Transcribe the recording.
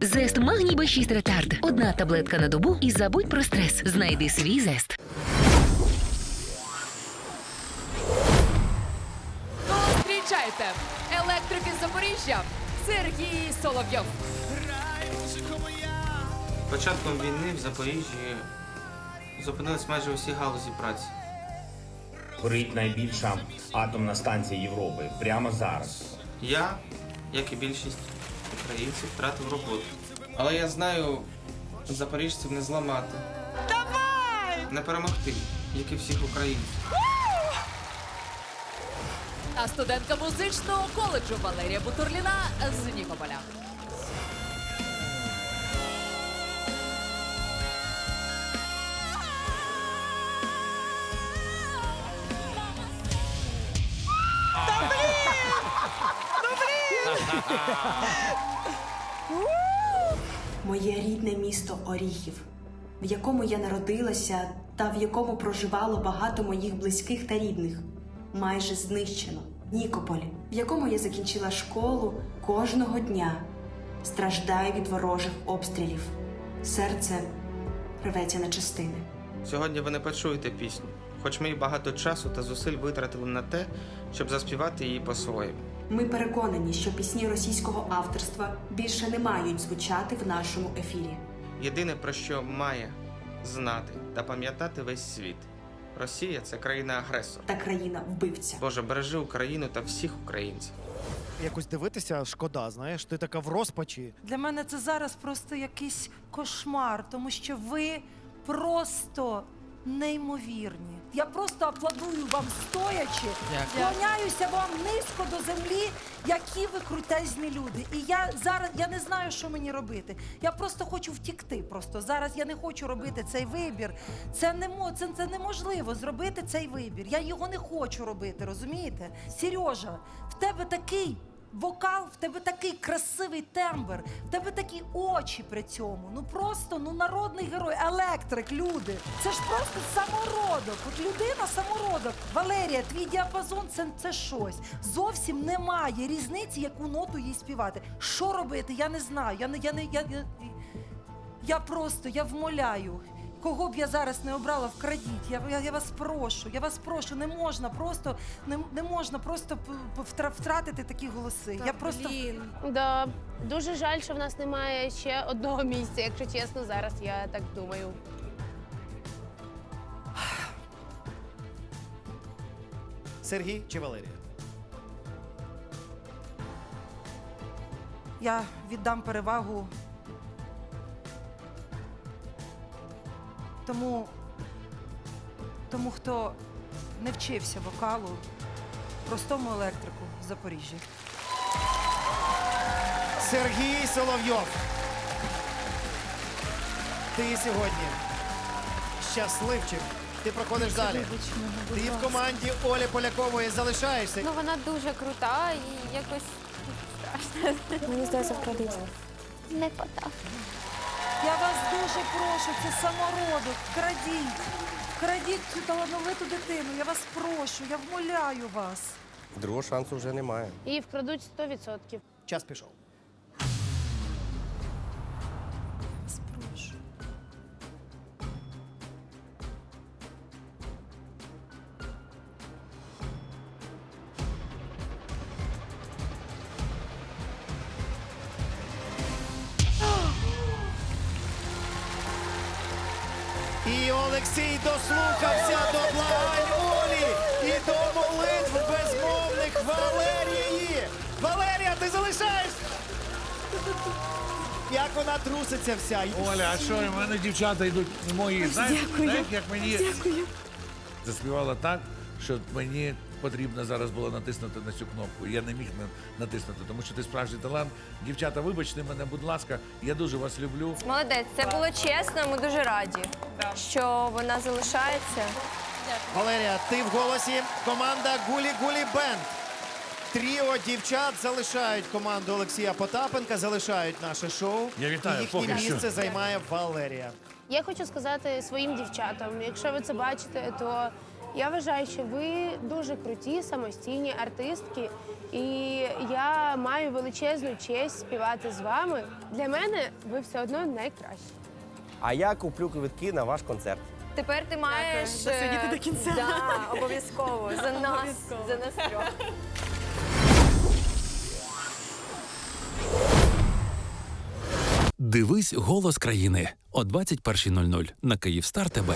Зест Магній Б6 Ретард. Одна таблетка на добу і забудь про стрес. Знайди свій зест. Зустрічайте! Електрик із Запоріжжя Сергій Соловйов. Початком війни в Запоріжжі зупинились майже усі галузі праці. Горить найбільша атомна станція Європи прямо зараз. Я, як і більшість українців, втратив роботу. Але я знаю, запоріжців не зламати. Давай! Не перемогти, як і всіх українців. А студентка музичного коледжу Валерія Бутурліна з Нікополя. Моє рідне місто Оріхів, в якому я народилася та в якому проживало багато моїх близьких та рідних, майже знищено. Нікополь, в якому я закінчила школу кожного дня, страждаю від ворожих обстрілів. Серце рветься на частини. Сьогодні ви не почуєте пісню, хоч ми й багато часу та зусиль витратили на те, щоб заспівати її по-своєму. Ми переконані, що пісні російського авторства більше не мають звучати в нашому ефірі. Єдине, про що має знати та пам'ятати весь світ. Росія це країна-агресор. Та країна вбивця. Боже, бережи Україну та всіх українців. Якось дивитися, шкода, знаєш, ти така в розпачі. Для мене це зараз просто якийсь кошмар, тому що ви просто неймовірні. Я просто аплодую вам стоячи, склоняюся вам низько до землі, які ви крутезні люди. І я зараз я не знаю, що мені робити. Я просто хочу втікти. Просто зараз я не хочу робити цей вибір. Це не це, це неможливо зробити цей вибір. Я його не хочу робити, розумієте? Сережа, в тебе такий Вокал, в тебе такий красивий тембр, в тебе такі очі при цьому. Ну просто ну народний герой, електрик, люди. Це ж просто самородок. От людина самородок. Валерія, твій діапазон це, це щось. Зовсім немає різниці, яку ноту їй співати. Що робити? Я не знаю. Я не я не я, я, я просто я вмоляю. Кого б я зараз не обрала, вкрадіть. Я, я, я вас прошу, я вас прошу, не можна просто не, не можна просто п- п- втра- втратити такі голоси. я просто Да, дуже жаль, що в нас немає ще одного місця, якщо чесно, зараз я так думаю. Сергій чи Валерія? я віддам перевагу тому, тому, хто не вчився вокалу, простому електрику в Запоріжжі. Сергій Соловйов. Ти сьогодні щасливчик. Ти проходиш далі. Ти в команді Олі Полякової залишаєшся. Ну вона дуже крута і якось страшно. Мені здається, вкрадуть. Не подав. Я вас дуже прошу, це самородок. крадіть, крадіть цю талановиту дитину. Я вас прошу, я вмоляю вас. Другого шансу вже немає. І вкрадуть 100%. Час пішов. Олексій дослухався до благань Олі і до молитв безмовних Валерії. Валерія, ти залишаєш! Як вона труситься вся. Оля, а що, у мене дівчата йдуть мої. Знаєш, знаєш, як мені заспівала так, що мені потрібно зараз було натиснути на цю кнопку. Я не міг натиснути, тому що ти справжній талант. Дівчата, вибачте мене, будь ласка, я дуже вас люблю. Молодець, це було чесно, ми дуже раді, що вона залишається. Валерія, ти в голосі. Команда Гулі Гулі Бенд. Тріо дівчат залишають команду Олексія Потапенка, залишають наше шоу. Я вітаю, І їхнє поки що. місце займає Валерія. Я хочу сказати своїм дівчатам, якщо ви це бачите, то я вважаю, що ви дуже круті, самостійні артистки, І я маю величезну честь співати з вами. Для мене ви все одно найкращі. А я куплю квитки на ваш концерт. Тепер ти маєш Досидіти е, до кінця. Да, обов'язково. За нас, за нас трьох. Дивись голос країни о 21.00 на Київстар ТБ.